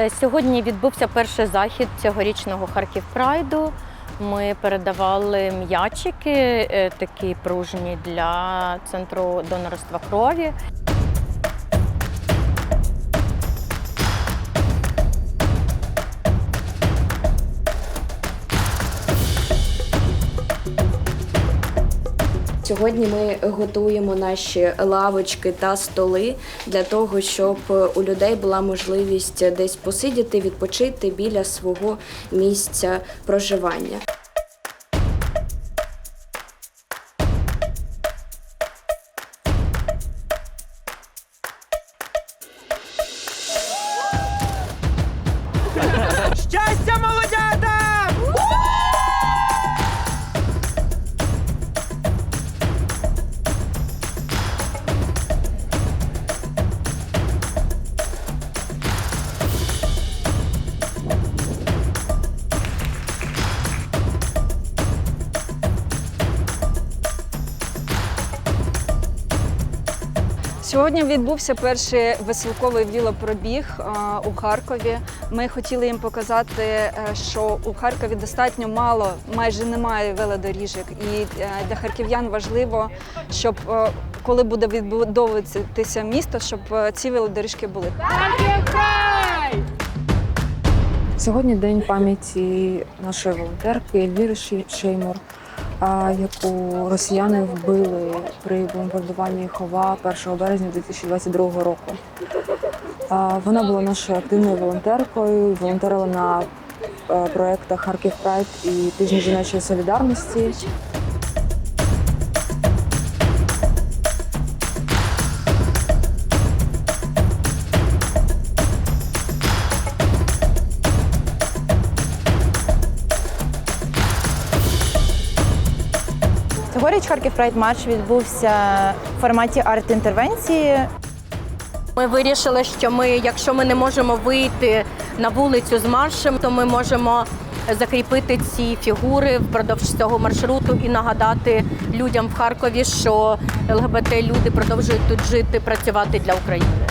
Е, Сьогодні відбувся перший захід цьогорічного Харків Прайду. Ми передавали м'ячики, е, такі пружні для центру донорства крові. Сьогодні ми готуємо наші лавочки та столи для того, щоб у людей була можливість десь посидіти, відпочити біля свого місця проживання. Сьогодні відбувся перший веселковий велопробіг а, у Харкові. Ми хотіли їм показати, е, що у Харкові достатньо мало, майже немає велодоріжок. І е, для харків'ян важливо, щоб е, коли буде відбудовуватися місто, щоб е, ці велодоріжки були. Сьогодні день пам'яті нашої волонтерки Ельвіри Шеймур, яку росіяни вбили при бомбардуванні Хова 1 березня 2022 року. Вона була нашою активною волонтеркою, волонтерила на е, проєктах Харків Прайд і Тижні жіночої солідарності. Цьогоріч Харків Прайд Марш відбувся в форматі арт-інтервенції. Ми вирішили, що ми, якщо ми не можемо вийти на вулицю з маршем, то ми можемо закріпити ці фігури впродовж цього маршруту і нагадати людям в Харкові, що ЛГБТ люди продовжують тут жити, працювати для України.